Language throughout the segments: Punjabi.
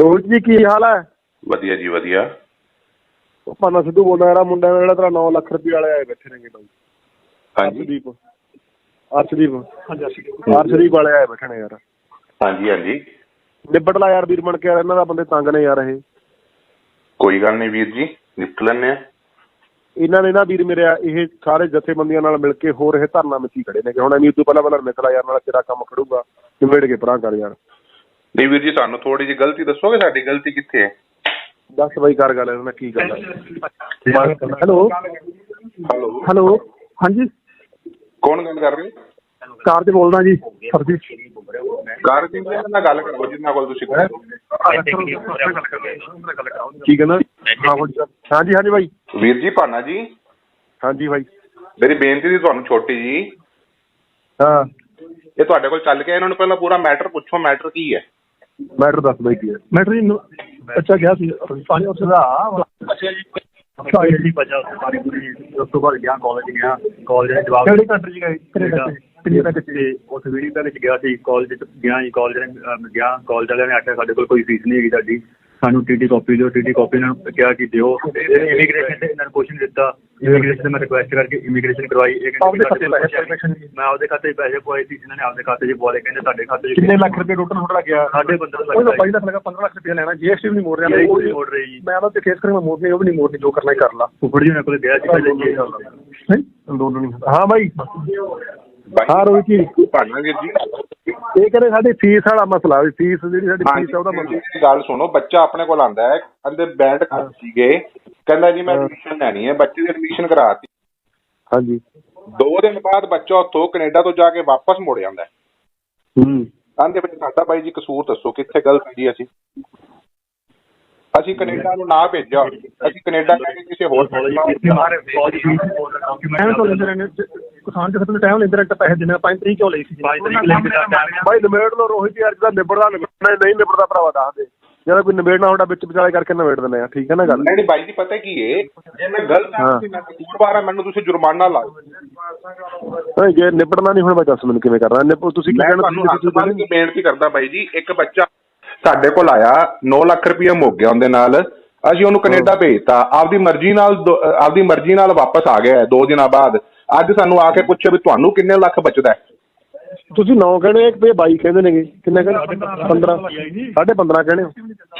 ਰੋਹਿਤ ਜੀ ਕੀ ਹਾਲ ਹੈ? ਵਧੀਆ ਜੀ ਵਧੀਆ। ਉਹ ਪਾਨਾ ਸਿੱਧੂ ਬੋਲਦਾ ਯਾਰ ਆਹ ਮੁੰਡਾ ਜਿਹੜਾ ਤੇਰਾ 9 ਲੱਖ ਰੁਪਏ ਵਾਲੇ ਆਏ ਬੈਠੇ ਨੇਗੇ ਬਾਈ। ਹਾਂਜੀ। ਅਰਸ਼ਦੀਪ। ਅਰਸ਼ਦੀਪ। ਅਰਸ਼ਦੀਪ। ਵਾਲੇ ਆਏ ਬੈਠੇ ਨੇ ਯਾਰ। ਹਾਂਜੀ ਹਾਂਜੀ। ਨਿਬੜ ਲਾ ਯਾਰ ਵੀਰ ਬਣ ਕੇ ਯਾਰ ਇਹਨਾਂ ਦਾ ਬੰਦੇ ਤੰਗ ਨੇ ਯਾਰ ਇਹ। ਕੋਈ ਗੱਲ ਨਹੀਂ ਵੀਰ ਜੀ ਨਿਪਟ ਲੈਣੇ ਆ ਇਹਨਾਂ ਨੇ ਨਾ ਵੀਰ ਮੇਰੇ ਇਹ ਸਾਰੇ ਜਥੇਬੰਦੀਆਂ ਨਾਲ ਮਿਲ ਕੇ ਹੋਰ ਇਹ ਧਰਨਾ ਮਿੱਟੀ ਖੜੇ ਨੇ ਕਿ ਹੁਣ ਐਵੇਂ ਤੋਂ ਪਹਿਲਾਂ ਪਹਿਲਾਂ ਨਿਕਲਾ ਯਾਰ ਨਾਲ ਤੇਰਾ ਕੰਮ ਖੜੂਗਾ। ਨਿਬੇੜ ਕੇ ਪਰਾਂ ਕਰ ਯਾਰ। ਨਹੀਂ ਵੀਰ ਜੀ ਸਾਨੂੰ ਥੋੜੀ ਜਿਹੀ ਗਲਤੀ ਦੱਸੋਗੇ? ਸਾਡੀ ਗਲਤੀ ਕਿੱਥੇ ਹੈ? ਦੱਸ ਬਾਈ ਕਰ ਗੱਲ ਨਾਲ ਕੀ ਗੱਲ ਹੈਲੋ? ਹੈਲੋ। ਹੈਲੋ? ਹਾਂਜੀ? ਕੌਣ ਗੱਲ ਕਰ ਰਹੇ ਕਾਰ ਤੇ ਬੋਲਦਾ ਜੀ ਸਰ ਜੀ ਕਾਰ ਜੀ ਨਾਲ ਗੱਲ ਕਰੋ ਜਿੰਨਾ ਕੋਲ ਤੁਸੀਂ। ਕੀ ਕਹਿੰਦਾ? ਹਾਂਜੀ ਹਾਂਜੀ ਬਾਈ। ਵੀਰ ਜੀ ਭਾਨਾ ਜੀ। ਹਾਂਜੀ ਬਾਈ। ਮੇਰੀ ਬੇਨਤੀ ਸੀ ਤੁਹਾਨੂੰ ਛੋਟੀ ਜੀ। ਹਾਂ। ਇਹ ਤੁਹਾਡੇ ਕੋਲ ਚੱਲ ਕੇ ਇਹਨਾਂ ਨੂੰ ਪਹਿਲਾਂ ਪੂਰਾ ਮੈਟਰ ਪੁੱਛੋ ਮੈਟਰ ਕੀ ਹੈ? ਮੈਟਰ ਦੱਸ ਬਾਈ ਕੀ ਹੈ। ਮੈਟਰ ਜੀ ਅੱਛਾ ਗਿਆ ਸੀ। ਪਾਣੀ ਉਸ ਦਾ। ਅੱਛਾ ਜੀ। ਜੀ ਬਚਾ ਸਾਰੀ ਪੂਰੀ ਉਸ ਤੋਂ ਬਾਅਦ ਗਿਆ ਕਾਲਜ ਗਿਆ। ਕਾਲਜ ਦੇ ਜਵਾਬ ਕਿਹੜੀ ਕੰਟਰੀ ਚ ਗਏ? ਕੈਨੇਡਾ। ਕੈਨੇਡਾ ਤੇ ਉਸ ਵੀਡੀਓ ਦੇ ਵਿੱਚ ਗਿਆ ਸੀ। ਕਾਲਜ ਚ ਗਿਆ ਜੀ। ਕਾਲਜ ਗਿਆ। ਕਾਲਜ ਵਾਲਿਆਂ ਨੇ ਆਖਿਆ ਸਾਡੇ ਕੋਲ ਕੋਈ ਫੀਸ ਨਹੀਂ ਹੈਗੀ ਸਾਡੀ ਸਾਨੂੰ ਟੀਟੀ ਕਾਪੀ ਦਿਓ ਟੀਟੀ ਕਾਪੀ ਨਾਲ ਕਿਹਾ ਕਿ ਦਿਓ। ਇਮੀਗ੍ਰੇਸ਼ਨ ਤੇ ਇਹਨਾਂ ਨੂੰ ਕੁਐਸਚਨ ਦਿੱਤਾ। ਇਮੀਗ੍ਰੇਸ਼ਨ ਤੇ ਮੈਂ ਰਿਕੁਐਸਟ ਕਰਕੇ ਇਮੀਗ੍ਰੇਸ਼ਨ ਕਰਵਾਈ। ਇਹ ਕਹਿੰਦੇ ਸਾਡੇ ਪੈਸੇ ਮੈਂ ਆਪਦੇ ਖਾਤੇ 'ਚ ਪੈਸੇ ਪਵਾਏ ਸੀ ਇਹਨਾਂ ਨੇ ਆਪਦੇ ਖਾਤੇ 'ਚ ਪਵਾ ਲਏ ਕਹਿੰਦੇ ਤੁਹਾਡੇ ਖਾਤੇ 'ਚ ਕਿੰਨੇ ਲੱਖ ਰੁਪਏ ਟੋਟਲ ਤੁਹਾਡਾ ਲੱਗਿਆ ਸਾਡੇ ਬੰਦੇ ਦਾ ਉਹ ਤਾਂ ਲੱਗਦਾ 22 ਲੱਖ ਲਗਾ 15 ਲੱਖ ਰੁਪਏ ਲੈਣਾ। ਜੀਐਸਟੀ ਵੀ ਨਹੀਂ ਮੋੜ ਰਿਹਾ। ਉਹ ਨਹੀਂ ਮੋੜ ਰਹੀ ਜੀ। ਮੈਂ ਉਹਨਾਂ ਤੇ ਕੇਸ ਕਰਾਂ ਮੈਂ ਮੋੜ ਨਹੀਂ ਉਹ ਵੀ ਨਹੀਂ ਮੋੜਨੀ ਜੋ ਕਰਨਾ ਹੀ ਕਰ ਲਾ। ਫੁੱਫੜ ਜੀ ਉਹਨਾਂ ਕੋਲ ਗਿਆ ਸੀ ਪਹਿਲੇ ਜੀ ਨਹੀਂ ਅੰਦੋਲਨ ਨਹੀਂ। ਹਾਂ ਬਾਈ। ਹਾਂ ਰੋਹਿਤ ਜੀ। ਵੀਰ ਜੀ। ਇਹ ਕਹਿੰਦੇ ਸਾਡੀ ਫੀਸ ਵਾਲਾ ਮਸਲਾ ਵੀ ਫੀਸ ਜਿਹੜੀ ਸਾਡੀ ਫੀਸ ਉਹਦਾ ਹਾਂਜੀ ਮਸਲਾ। ਗੱਲ ਸੁਣੋ ਬੱਚਾ ਆਪਣੇ ਕੋਲ ਆਂਦਾ ਹੈ ਕਹਿੰਦੇ ਬੈਂਡ ਕਰ ਸੀਗੇ ਕਹਿੰਦਾ ਜੀ ਮੈਂ ਐਡਮਿਸ਼ਨ ਲੈਣੀ ਹੈ ਬੱਚੇ ਦੀ ਐਡਮਿਸ਼ਨ ਕਰਾਤੀ। ਹਾਂਜੀ। ਦੋ ਦਿਨ ਬਾਅਦ ਬੱਚਾ ਉੱਥੋਂ ਕੈਨੇਡਾ ਤੋਂ ਜਾ ਕੇ ਵਾਪਸ ਮੁੜ ਜਾਂਦਾ ਹੈ। ਹੂੰ। ਕਹਿੰਦੇ ਵੀ ਸਾਡਾ ਬਾਈ ਜੀ ਕਸੂਰ ਦੱਸੋ ਕਿੱਥੇ ਗਲਤ ਹੈ ਜੀ ਅਸੀਂ? ਅਸੀਂ ਕੈਨੇਡਾ ਨੂੰ ਨਾ ਭੇਜਿਆ ਅਸੀਂ ਕੈਨੇਡਾ ਜਾ ਕੇ ਕਿਸੇ ਹੋਰ ਕਾਲਜ ਤੋਂ ਕਿਸਾਨ ਦੇ ਖਤਮ ਟਾਈਮ ਲੈਂਦੇ ਰਹਿੰਦੇ ਪੈਸੇ ਦੇਣੇ 5 ਤਰੀਕ ਕਿਉਂ ਲਈ ਸੀ ਪੰਜ ਤਰੀਕ ਲੈ ਕੇ ਦਾ time ਬਾਈ ਨਿਬੇੜ ਲੋ ਰੋਹਿਤ ਯਾਰ ਜਿਹਦਾ ਨਿਬੜਦਾ ਨਿਬੜਨਾ ਨਹੀਂ ਨਿਬੜਦਾ ਭਰਾਵਾ ਦੱਸ ਦੇ। ਜਿਹੜਾ ਕੋਈ ਨਿਬੇੜਨਾ ਹੁੰਦਾ ਵਿੱਚ ਵਿਚਾਲੇ ਕਰਕੇ ਨਿਬੇੜ ਦਿੰਦੇ ਆ ਠੀਕ ਹੈ ਨਾ ਗੱਲ? ਨਹੀਂ ਨਹੀਂ ਬਾਈ ਜੀ ਪਤਾ ਕੀ ਹੈ ਜੇ ਮੈਂ ਗਲਤ ਹਾਂ। ਤੇ ਮੈਂ ਕਸੂਰਵਾਰ ਹਾਂ ਮੈਨੂੰ ਤੁਸੀਂ ਜੁਰਮਾਨਾ ਲਾਓ ਓਏ ਜੇ ਨਿਬੜਨਾ ਨਹੀਂ ਹੁਣ ਮੈਂ ਦੱਸ ਮੈਨੂੰ ਕਿਵੇਂ ਕਰਨਾ। ਨਿਬੜ ਤੁਸੀਂ ਕੀ ਮੈਂ ਕਹਿਣਾ ਤੁਹਾਨੂੰ ਤੁਸੀਂ ਹੱਥ ਬੰਨ੍ਹ ਕੇ ਬੇਨਤੀ ਕਰਦਾ ਬਾਈ ਜੀ ਇੱਕ ਬੱਚਾ ਸਾਡੇ ਕੋਲ ਆਇਆ 9 ਲੱਖ ਰੁਪਏ ਮੁੱਕ ਗਿਆ ਉਹਦੇ ਨਾਲ। ਅਸੀਂ ਉਹਨੂੰ ਕੈਨੇਡਾ ਭੇਜਤਾ। ਆਪਦੀ ਮਰਜ਼ੀ ਨਾਲ ਦੋ- ਅਹ ਆਪਦੀ ਮਰਜ਼ੀ ਨਾਲ ਵਾਪਸ ਆ ਗਿਆ ਹੈ ਦੋ ਦਿਨਾਂ ਬਾਅਦ। ਅੱਜ ਸਾਨੂੰ ਆ ਕੇ ਪੁੱਛੇ ਵੀ ਤੁਹਾਨੂੰ ਕਿੰਨੇ ਲੱਖ ਬਚਦਾ ਹੈ? ਤੁਸੀਂ 9 ਕਹਿੰਦੇ ਇੱਕ ਤੇ 22 ਕਹਿੰਦੇ ਨੇਗੇ। ਕਿੰਨੇ ਕਹਿੰਦੇ 15 ਸਾਢੇ 15 ਕਹਿੰਦੇ ਹੋ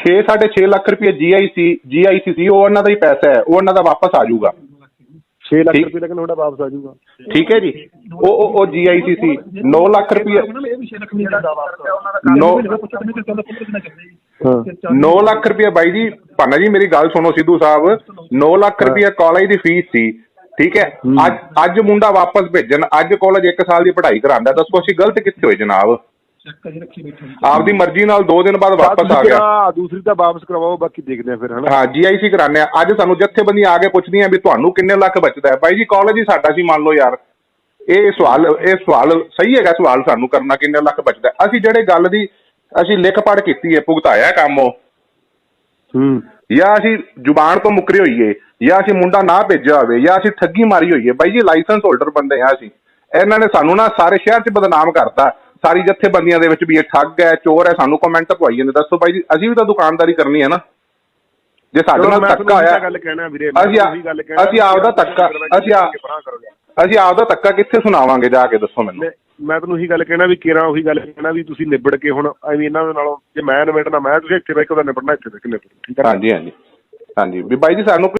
6 6.5 ਲੱਖ ਰੁਪਏ ਜੀਆਈਸੀ ਜੀਆਈਸੀ ਸੀ ਉਹ ਉਹਨਾਂ ਦਾ ਹੀ ਪੈਸਾ ਹੈ ਉਹ ਉਹਨਾਂ ਦਾ ਵਾਪਸ ਆ ਜਾਊਗਾ। 6 ਲੱਖ ਠੀਕ। ਰੁਪਏ ਲੇਕਿਨ ਤੁਹਾਡਾ ਵਾਪਸ ਆ ਜਾਊਗਾ। ਠੀਕ ਹੈ ਜੀ। ਉਹ ਉਹ ਉਹ ਜੀਆਈਸੀ ਸੀ 9 ਲੱਖ ਰੁਪਏ ਇਹ ਵੀ 6 ਲੱਖ ਨਹੀਂ ਦਿੰਦਾ ਵਾਪਸ ਨੌ ਹਾਂ। 9 ਲੱਖ ਰੁਪਏ ਬਾਈ ਜੀ ਭਾਨਾ ਜੀ ਮੇਰੀ ਗੱਲ ਸੁਣੋ ਸਿੱਧੂ ਸਾਹਿਬ। 9 ਲੱਖ ਰੁਪਏ ਕਾਲਜ ਦੀ ਫੀਸ ਸੀ ਠੀਕ ਹੈ? ਅੱਜ ਅੱਜ ਮੁੰਡਾ ਵਾਪਸ ਭੇਜਣ ਅੱਜ ਕਾਲਜ 1 ਸਾਲ ਦੀ ਪੜ੍ਹਾਈ ਕਰਾਉਂਦਾ ਦੱਸੋ ਅਸੀਂ ਗਲਤ ਕਿੱਥੇ ਹੋਏ ਜਨਾਬ? ਆਪਦੀ ਮਰਜ਼ੀ ਨਾਲ 2 ਦਿਨ ਬਾਅਦ ਵਾਪਸ ਆ ਗਿਆ। ਦੂਸਰੀ ਤਾਂ ਵਾਪਸ ਕਰਵਾਓ ਬਾਕੀ ਦੇਖਦੇ ਆ ਫਿਰ ਹਨਾ? ਹਾਂ ਜੀਆਈਸੀ ਕਰਾਉਂਦੇ ਆ ਅੱਜ ਸਾਨੂੰ ਜੱਥੇਬੰਦੀਆਂ ਆ ਕੇ ਪੁੱਛਦੀਆਂ ਵੀ ਤੁਹਾਨੂੰ ਕਿੰਨੇ ਲੱਖ ਬਚਦਾ ਹੈ? ਬਾਈ ਜੀ ਕਾਲਜ ਹੀ ਸਾਡਾ ਸੀ ਮੰਨ ਲਓ ਯਾਰ। ਇਹ ਸਵਾਲ ਇਹ ਸਵਾਲ ਸਹੀ ਹੈਗਾ ਸਵਾਲ ਸਾਨੂੰ ਕਰਨਾ ਕਿੰਨੇ ਲੱਖ ਬਚਦਾ। ਅਸੀਂ ਜਿਹੜੇ ਗੱਲ ਦੀ ਅਸੀਂ ਲਿਖ ਪੜ ਕੀਤੀ ਹੈ ਭੁਗਤਾਇਆ ਕੰਮ ਉਹ। ਹੂੰ। ਜਾਂ ਅਸੀਂ ਜ਼ੁਬਾਨ ਤੋਂ ਮੁੱਕਰੇ ਹੋਈਏ ਜਾਂ ਅਸੀਂ ਮੁੰਡਾ ਨਾ ਭੇਜਿਆ ਹੋਵੇ ਜਾਂ ਅਸੀਂ ਠੱਗੀ ਮਾਰੀ ਹੋਈਏ ਬਾਈ ਜੀ ਲਾਇਸੈਂਸ ਹੋਲਡਰ ਬੰਦੇ ਆ ਅਸੀਂ। ਇਹਨਾਂ ਨੇ ਸਾਨੂੰ ਨਾ ਸਾਰੇ ਸ਼ਹਿਰ 'ਚ ਬਦਨਾਮ ਕਰਤਾ। ਸਾਰੀ ਜੱਥੇਬੰਦੀਆਂ ਦੇ ਵਿੱਚ ਵੀ ਇਹ ਠੱਗ ਹੈ ਚੋਰ ਹੈ ਸਾਨੂੰ ਕਮੈਂਟ ਪਵਾਈ ਜਾਂਦੇ ਦੱਸੋ ਬਾਈ ਜੀ ਅਸੀਂ ਵੀ ਤਾਂ ਦੁਕਾਨਦਾਰੀ ਕਰਨੀ ਹੈ ਨਾ। ਜੇ ਸਾਡੇ ਨਾਲ ਧੱਕਾ ਹੋਇਆ ਗੱਲ ਕਹਿਣਾ ਵੀਰੇ ਅਸੀਂ ਆਪਦਾ ਧੱਕਾ ਅਸੀਂ ਅਸੀਂ ਆਪਦਾ ਧੱਕਾ ਕਿੱਥੇ ਸੁਣਾਵਾਂਗੇ ਜਾ ਕੇ ਦੱਸੋ ਮੈਨੂੰ। ਮੈਂ ਮੈਂ ਤੁਹਾਨੂੰ ਉਹੀ ਗੱਲ ਕਹਿਣਾ ਵੀ ਕਿਰਾਂ ਉਹੀ ਗੱਲ ਕਹਿਣਾ ਵੀ ਤੁਸੀਂ ਨਿਬੜ ਕੇ ਹੁਣ ਐਵੇਂ ਇਹਨਾਂ ਦੇ ਨਾਲੋਂ ਜੇ ਮੈਂ ਨਿਬੜਨਾ ਮੈਂ ਤੁਸੀਂ ਇੱਥੇ ਬੈਠ ਕੇ ਉਹਦਾ ਨਿਬੜਨਾ ਇੱਥੇ ਬੈਠ ਕੇ ਨਿਬੜ ਠੀਕ ਹੈ ਨਾ? ਹਾਂਜੀ ਹਾਂਜੀ। ਹਾਂਜੀ। ਵੀ ਬਾਈ ਜੀ ਸਾਨੂੰ